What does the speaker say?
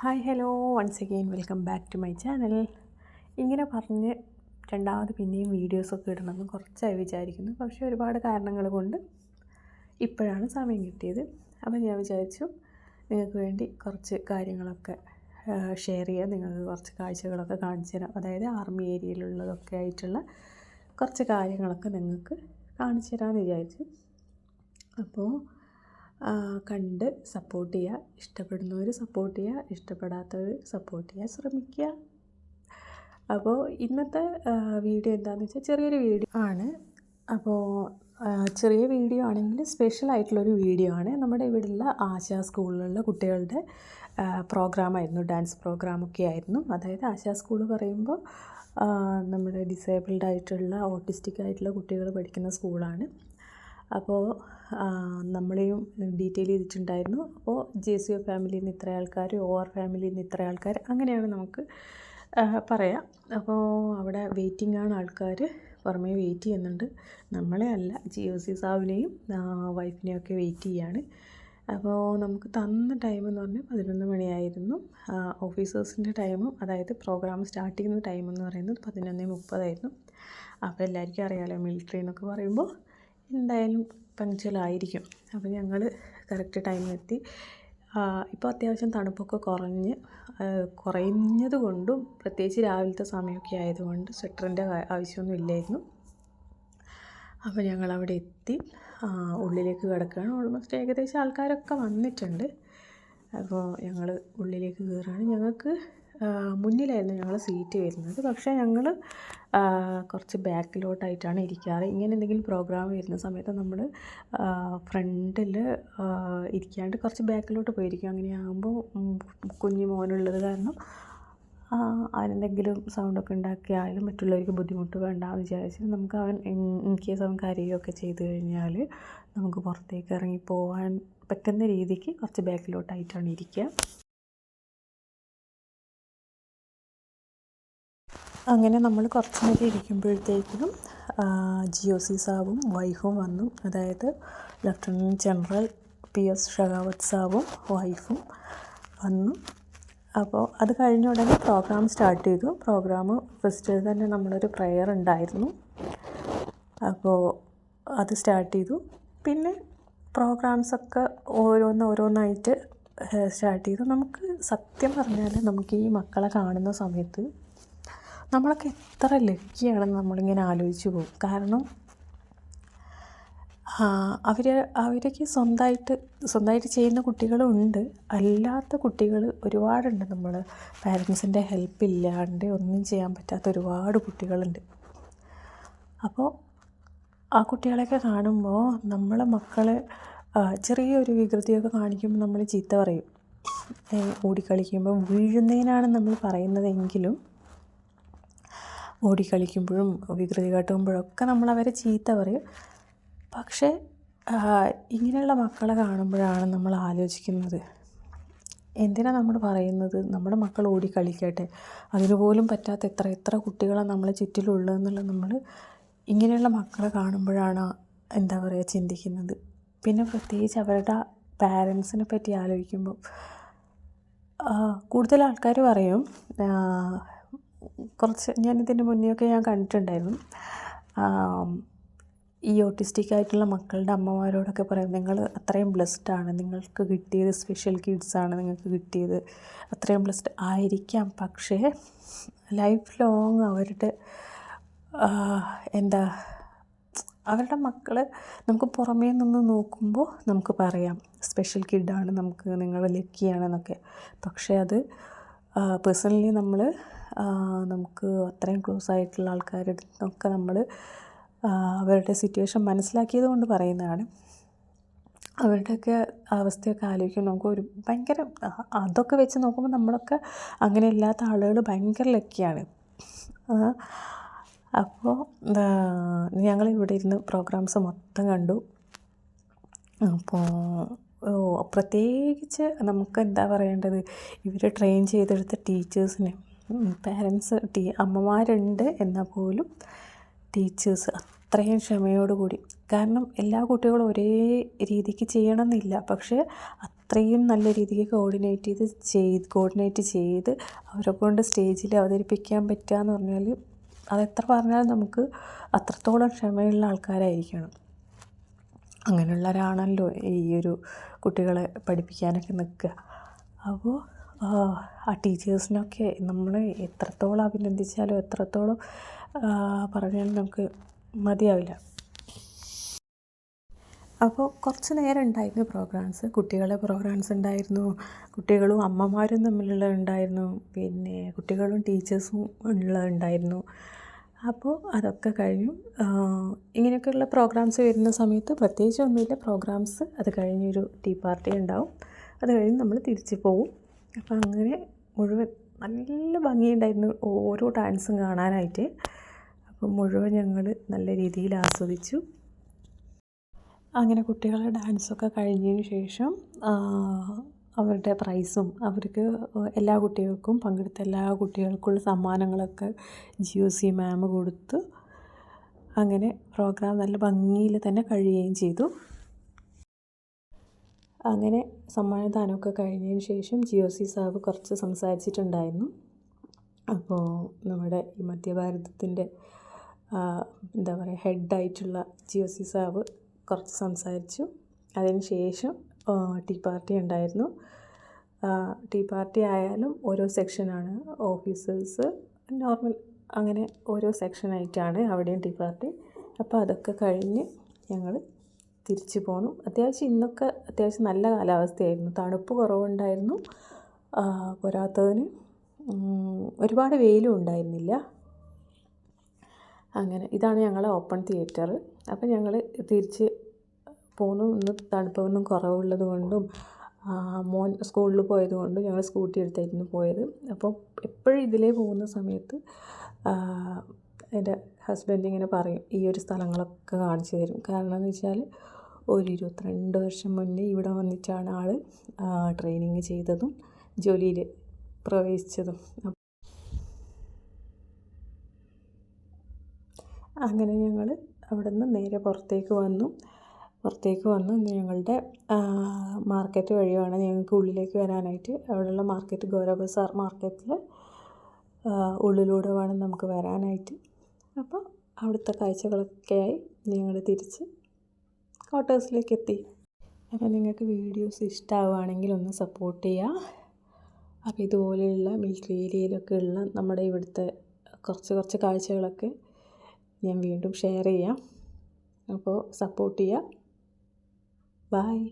Hi hello once again welcome back to my channel ഇങ്ങനെ പറഞ്ഞ് രണ്ടാമത് പിന്നെയും വീഡിയോസൊക്കെ ഇടണമെന്ന് കുറച്ചായി വിചാരിക്കുന്നു. പക്ഷേ ഒരുപാട് കാരണങ്ങൾ കൊണ്ട് ഇപ്പോഴാണ് സമയം കിട്ടിയത്. അപ്പോൾ ഞാൻ വിചാരിച്ചു നിങ്ങൾക്ക് വേണ്ടി കുറച്ച് കാര്യങ്ങളൊക്കെ ഷെയർ ചെയ്യാം. നിങ്ങൾക്ക് കുറച്ച് കാഴ്ചകളൊക്കെ കാണിച്ചു തരാം. അതായത് ആർമി ഏരിയയിലുള്ളതൊക്കെ ആയിട്ടുള്ള കുറച്ച് കാര്യങ്ങളൊക്കെ നിങ്ങൾക്ക് കാണിച്ചു തരാമെന്ന് വിചാരിച്ചു. അപ്പോൾ കണ്ട് സപ്പോർട്ട് ചെയ്യുക ഇഷ്ടപ്പെടുന്നവർ സപ്പോർട്ട് ചെയ്യുക ഇഷ്ടപ്പെടാത്തവർ സപ്പോർട്ട് ചെയ്യാൻ ശ്രമിക്കുക അപ്പോൾ ഇന്നത്തെ വീഡിയോ എന്താണെന്ന് വെച്ചാൽ ചെറിയൊരു വീഡിയോ ആണ്. അപ്പോൾ ചെറിയ വീഡിയോ ആണെങ്കിൽ സ്പെഷ്യൽ ആയിട്ടുള്ളൊരു വീഡിയോ ആണ്. നമ്മുടെ ഇവിടെയുള്ള ആശാ സ്കൂളിലുള്ള കുട്ടികളുടെ പ്രോഗ്രാമായിരുന്നു ഡാൻസ് പ്രോഗ്രാമൊക്കെ ആയിരുന്നു. അതായത് ആശാ സ്കൂൾ പറയുമ്പോൾ നമ്മുടെ ഡിസേബിൾഡ് ആയിട്ടുള്ള ഓട്ടിസ്റ്റിക് ആയിട്ടുള്ള കുട്ടികൾ പഠിക്കുന്ന സ്കൂളാണ്. അപ്പോൾ നമ്മളെയും ഡീറ്റെയിൽ ചെയ്തിട്ടുണ്ടായിരുന്നു. അപ്പോൾ ജെ സി ഒ ഫാമിലിയിൽ നിന്ന് ഇത്ര ആൾക്കാർ ഒ ആർ ഫാമിലിയിൽ നിന്ന് ഇത്ര ആൾക്കാർ അങ്ങനെയാണ് നമുക്ക് പറയാം. അപ്പോൾ അവിടെ വെയിറ്റിംഗ് ആണ് ആൾക്കാർ പുറമേ വെയിറ്റ് ചെയ്യുന്നുണ്ട്. നമ്മളെ അല്ല ജി ഒ സി സാബിനെയും വൈഫിനെയും ഒക്കെ വെയിറ്റ് ചെയ്യാണ്. അപ്പോൾ നമുക്ക് തന്ന ടൈം എന്ന് പറഞ്ഞാൽ പതിനൊന്ന് മണിയായിരുന്നു. ഓഫീസേഴ്സിന്റെ ടൈമും അതായത് പ്രോഗ്രാം സ്റ്റാർട്ട് ചെയ്യുന്ന ടൈം എന്ന് പറയുന്നത് പതിനൊന്ന് മുപ്പതായിരുന്നു. അപ്പോൾ എല്ലാവർക്കും അറിയാമല്ലോ മിലിറ്ററി എന്നൊക്കെ പറയുമ്പോൾ എന്തായാലും പങ്ക്ച്വലായിരിക്കും അപ്പോൾ ഞങ്ങൾ കറക്റ്റ് ടൈമിലെത്തി ഇപ്പോൾ അത്യാവശ്യം തണുപ്പൊക്കെ കുറഞ്ഞ് കുറയുന്നത് കൊണ്ടും പ്രത്യേകിച്ച് രാവിലത്തെ സമയമൊക്കെ ആയതുകൊണ്ട് സ്വെറ്ററിന്റെ ആവശ്യമൊന്നും ഇല്ലായിരുന്നു. അപ്പോൾ ഞങ്ങൾ അവിടെ എത്തി ഉള്ളിലേക്ക് കിടക്കുകയാണ്. ഓൾമോസ്റ്റ് ഏകദേശം ആൾക്കാരൊക്കെ വന്നിട്ടുണ്ട്. അപ്പോൾ ഞങ്ങൾ ഉള്ളിലേക്ക് കയറുകയാണ് ഞങ്ങൾക്ക് മുന്നിലായിരുന്നു ഞങ്ങൾ സീറ്റ് വരുന്നത്. പക്ഷേ ഞങ്ങൾ കുറച്ച് ബാക്കിലോട്ടായിട്ടാണ് ഇരിക്കാറ്. ഇങ്ങനെ എന്തെങ്കിലും പ്രോഗ്രാം വരുന്ന സമയത്ത് നമ്മൾ ഫ്രണ്ടിൽ ഇരിക്കാണ്ട് കുറച്ച് ബാക്കിലോട്ട് പോയിരിക്കും. അങ്ങനെയാകുമ്പോൾ കുഞ്ഞു മോനുള്ളത് കാരണം അവനെന്തെങ്കിലും സൗണ്ടൊക്കെ ഉണ്ടാക്കിയാലും മറ്റുള്ളവർക്ക് ബുദ്ധിമുട്ട് വേണ്ട എന്ന് വിചാരിച്ച് നമുക്ക് അവൻ ഇൻ കേസ് അവൻ കരയുകയൊക്കെ ചെയ്തു കഴിഞ്ഞാൽ നമുക്ക് പുറത്തേക്ക് ഇറങ്ങി പോകാൻ പറ്റുന്ന രീതിക്ക് കുറച്ച് ബാക്കിലോട്ടായിട്ടാണ് ഇരിക്കുക. അങ്ങനെ നമ്മൾ കുറച്ച് നേരം ഇരിക്കുമ്പോഴത്തേക്കും ജി ഒ സി സാബും വൈഫും വന്നു. അതായത് lieutenant general P S Shekhawat സാബും വൈഫും വന്നു. അപ്പോൾ അത് കഴിഞ്ഞ ഉടനെ പ്രോഗ്രാം സ്റ്റാർട്ട് ചെയ്തു. പ്രോഗ്രാം ഫസ്റ്റ് തന്നെ നമ്മളൊരു പ്രെയർ ഉണ്ടായിരുന്നു. അപ്പോൾ അത് സ്റ്റാർട്ട് ചെയ്തു. പിന്നെ പ്രോഗ്രാംസൊക്കെ ഓരോന്ന് ഓരോന്നായിട്ട് സ്റ്റാർട്ട് ചെയ്തു. നമുക്ക് സത്യം പറഞ്ഞാൽ നമുക്ക് ഈ മക്കളെ കാണുന്ന സമയത്ത് നമ്മളൊക്കെ എത്ര ലക്കിയാണെന്ന് നമ്മളിങ്ങനെ ആലോചിച്ചു പോകും. കാരണം അവർ അവരൊക്കെ സ്വന്തമായിട്ട് സ്വന്തമായിട്ട് ചെയ്യുന്ന കുട്ടികളും ഉണ്ട്. അല്ലാത്ത കുട്ടികൾ ഒരുപാടുണ്ട്. നമ്മൾ പാരൻസിന്റെ ഹെൽപ്പ് ഇല്ലാണ്ട് ഒന്നും ചെയ്യാൻ പറ്റാത്ത ഒരുപാട് കുട്ടികളുണ്ട്. അപ്പോൾ ആ കുട്ടികളെയൊക്കെ കാണുമ്പോൾ നമ്മളെ മക്കൾ ചെറിയൊരു വികൃതിയൊക്കെ കാണിക്കുമ്പോൾ നമ്മൾ ചീത്ത പറയും. ഓടിക്കളിക്കുമ്പോൾ വീഴുന്നതിനാണ് നമ്മൾ പറയുന്നതെങ്കിലും ഓടിക്കളിക്കുമ്പോഴും വികൃതി കാട്ടുമ്പോഴൊക്കെ നമ്മൾ അവരെ ചീത്ത പറയും. പക്ഷേ ഇങ്ങനെയുള്ള മക്കളെ കാണുമ്പോഴാണ് നമ്മൾ ആലോചിക്കുന്നത്. എന്തിനാണ് നമ്മൾ പറയുന്നത്? നമ്മുടെ മക്കൾ ഓടിക്കളിക്കട്ടെ അതിനുപോലും പറ്റാത്ത എത്ര എത്ര കുട്ടികളാണ് നമ്മളെ ചുറ്റിലുള്ളതെന്നുള്ള നമ്മൾ ഇങ്ങനെയുള്ള മക്കളെ കാണുമ്പോഴാണ് എന്താ പറയുക ചിന്തിക്കുന്നത്. പിന്നെ പ്രത്യേകിച്ച് അവരുടെ പാരൻസിനെ പറ്റി ആലോചിക്കുമ്പോൾ കൂടുതൽ ആൾക്കാർ പറയും കുറച്ച് ഞാൻ ഇതിന്റെ മുന്നെയൊക്കെ ഞാൻ കണ്ടിട്ടുണ്ടായിരുന്നു. ഈ ഓട്ടിസ്റ്റിക് ആയിട്ടുള്ള മക്കളുടെ അമ്മമാരോടൊക്കെ പറയും നിങ്ങൾ അത്രയും ബ്ലെസ്ഡ് ആണ്. നിങ്ങൾക്ക് കിട്ടിയത് സ്പെഷ്യൽ കിഡ്സ് ആണ്. നിങ്ങൾക്ക് കിട്ടിയത് അത്രയും ബ്ലെസ്ഡ് ആയിരിക്കാം. പക്ഷേ ലൈഫ് ലോങ് അവരുടെ എന്താ അവരുടെ മക്കൾ നമുക്ക് പുറമേ നിന്ന് നോക്കുമ്പോൾ നമുക്ക് പറയാം സ്പെഷ്യൽ കിഡാണ്. നമുക്ക് നിങ്ങൾ ലക്കിയാണെന്നൊക്കെ പക്ഷേ അത് പേഴ്സണലി നമ്മൾ നമുക്ക് അത്രയും ക്ലോസ് ആയിട്ടുള്ള ആൾക്കാരുടെ അടുത്തൊക്കെ നമ്മൾ അവരുടെ സിറ്റുവേഷൻ മനസ്സിലാക്കിയത് കൊണ്ട് പറയുന്നതാണ്. അവരുടെയൊക്കെ അവസ്ഥയൊക്കെ ആലോചിക്കുമ്പോൾ നമുക്ക് ഒരു ഭയങ്കര അതൊക്കെ വെച്ച് നോക്കുമ്പോൾ നമ്മളൊക്കെ അങ്ങനെ ഇല്ലാത്ത ആളുകൾ ഭയങ്കര ലക്കിയാണ് അപ്പോൾ ഞങ്ങൾ ഇവിടെ ഇരുന്ന് പ്രോഗ്രാംസ് മൊത്തം കണ്ടു. അപ്പോൾ പ്രത്യേകിച്ച് നമുക്ക് എന്താ പറയേണ്ടത്? ഇവർ ട്രെയിൻ ചെയ്തെടുത്ത ടീച്ചേഴ്സിനെ പാരൻസ് ടീ അമ്മമാരുണ്ട് എന്നാൽ പോലും ടീച്ചേഴ്സ് അത്രയും ക്ഷമയോടുകൂടി. കാരണം എല്ലാ കുട്ടികളും ഒരേ രീതിക്ക് ചെയ്യണമെന്നില്ല. പക്ഷേ അത്രയും നല്ല രീതിക്ക് കോർഡിനേറ്റ് ചെയ്ത് ചെയ്ത് കോർഡിനേറ്റ് ചെയ്ത് അവരെ കൊണ്ട് സ്റ്റേജിൽ അവതരിപ്പിക്കാൻ പറ്റുക എന്ന് പറഞ്ഞാൽ അതെത്ര പറഞ്ഞാലും നമുക്ക് അത്രത്തോളം ക്ഷമയുള്ള ആൾക്കാരായിരിക്കണം. അങ്ങനെയുള്ളവരാണല്ലോ ഈ ഒരു കുട്ടികളെ പഠിപ്പിക്കാനൊക്കെ നിൽക്കുക. അപ്പോൾ ആ ടീച്ചേഴ്സിനൊക്കെ നമ്മൾ എത്രത്തോളം അഭിനന്ദിച്ചാലും എത്രത്തോളം പറഞ്ഞാലും നമുക്ക് മതിയാവില്ല. അപ്പോൾ കുറച്ച് നേരം ഉണ്ടായിരുന്നു പ്രോഗ്രാംസ്. കുട്ടികളെ പ്രോഗ്രാംസ് ഉണ്ടായിരുന്നു. കുട്ടികളും അമ്മമാരും തമ്മിലുള്ള ഉണ്ടായിരുന്നു. പിന്നെ കുട്ടികളും ടീച്ചേഴ്സും ഉള്ള ഉണ്ടായിരുന്നു. അപ്പോൾ അതൊക്കെ കഴിഞ്ഞു. ഇങ്ങനെയൊക്കെയുള്ള പ്രോഗ്രാംസ് വരുന്ന സമയത്ത് പ്രത്യേകിച്ച് ഒന്നുമില്ല. പ്രോഗ്രാംസ് അത് കഴിഞ്ഞൊരു ടീ പാർട്ടി ഉണ്ടാവും. അത് കഴിഞ്ഞ് നമ്മൾ തിരിച്ചു പോവും. അപ്പോൾ അങ്ങനെ മുഴുവൻ നല്ല ഭംഗിയുണ്ടായിരുന്നു ഓരോ ഡാൻസും കാണാനായിട്ട്. അപ്പം മുഴുവൻ ഞങ്ങൾ നല്ല രീതിയിൽ ആസ്വദിച്ചു. അങ്ങനെ കുട്ടികളുടെ ഡാൻസൊക്കെ കഴിഞ്ഞതിന് ശേഷം അവരുടെ പ്രൈസും അവർക്ക് എല്ലാ കുട്ടികൾക്കും പങ്കെടുത്ത എല്ലാ കുട്ടികൾക്കുള്ള സമ്മാനങ്ങളൊക്കെ ജി ഒ സി മാം കൊടുത്തു അങ്ങനെ പ്രോഗ്രാം നല്ല ഭംഗിയിൽ തന്നെ കഴിയുകയും ചെയ്തു. അങ്ങനെ സമ്മാനദാനമൊക്കെ കഴിഞ്ഞതിന് ശേഷം ജി ഒ സി സാബ് കുറച്ച് സംസാരിച്ചിട്ടുണ്ടായിരുന്നു. അപ്പോൾ നമ്മുടെ മധ്യഭാരതത്തിന്റെ എന്താ പറയുക ഹെഡായിട്ടുള്ള ജി ഒ സി സാബ് കുറച്ച് സംസാരിച്ചു. അതിന് ശേഷം ടീ പാർട്ടി ഉണ്ടായിരുന്നു. ടീ പാർട്ടി ആയാലും ഓരോ സെക്ഷനാണ്. ഓഫീസേഴ്സ് നോർമൽ അങ്ങനെ ഓരോ സെക്ഷനായിട്ടാണ് അവിടെയും ടീ പാർട്ടി. അപ്പോൾ അതൊക്കെ കഴിഞ്ഞ് ഞങ്ങൾ തിരിച്ചു പോന്നു. അത്യാവശ്യം ഇന്നൊക്കെ അത്യാവശ്യം നല്ല കാലാവസ്ഥയായിരുന്നു. തണുപ്പ് കുറവുണ്ടായിരുന്നു. പോരാത്തതിന് ഒരുപാട് വെയിലും ഉണ്ടായിരുന്നില്ല. അങ്ങനെ ഇതാണ് ഞങ്ങളെ ഓപ്പൺ തിയേറ്റർ അപ്പം ഞങ്ങൾ തിരിച്ച് പോന്നു. ഇന്ന് തണുപ്പൊന്നും കുറവുള്ളത് കൊണ്ടും മോൻ സ്കൂളിൽ പോയത് കൊണ്ടും ഞങ്ങൾ സ്കൂട്ടി എടുത്തായിരുന്നു പോയത്. അപ്പോൾ എപ്പോഴും ഇതിലേ പോകുന്ന സമയത്ത് എന്റെ ഹസ്ബൻഡ് ഇങ്ങനെ പറയും ഈ ഒരു സ്ഥലങ്ങളൊക്കെ കാണിച്ചു തരും. കാരണം എന്ന് വെച്ചാൽ ഒരു ഇരുപത്തിരണ്ട് വർഷം മുന്നേ ഇവിടെ വന്നിട്ടാണ് ആൾ ട്രെയിനിങ് ചെയ്തതും ജോലിയിൽ പ്രവേശിച്ചതും. അങ്ങനെ ഞങ്ങൾ അവിടെ നിന്ന് നേരെ പുറത്തേക്ക് വന്നു. പുറത്തേക്ക് വന്നു ഞങ്ങളുടെ മാർക്കറ്റ് വഴിയാണ് ഞങ്ങൾക്ക് ഉള്ളിലേക്ക് വരാനായിട്ട്. അവിടെയുള്ള മാർക്കറ്റ് ഗൗരവ ബസാർ മാർക്കറ്റിൽ ഉള്ളിലൂടെ വേണം നമുക്ക് വരാനായിട്ട്. അപ്പോൾ അവിടുത്തെ കാഴ്ചകളൊക്കെയായി ഞങ്ങൾ തിരിച്ച് ക്വാർട്ടേഴ്സിലേക്ക് എത്തി അപ്പോൾ നിങ്ങൾക്ക് വീഡിയോസ് ഇഷ്ടമാവുകയാണെങ്കിൽ ഒന്ന് സപ്പോർട്ട് ചെയ്യുക. അപ്പോൾ ഇതുപോലെയുള്ള മിലിറ്ററി ഏരിയയിലൊക്കെ ഉള്ള നമ്മുടെ ഇവിടുത്തെ കുറച്ച് കുറച്ച് കാഴ്ചകളൊക്കെ ഞാൻ വീണ്ടും ഷെയർ ചെയ്യാം. അപ്പോൾ സപ്പോർട്ട് ചെയ്യുക. ബായ്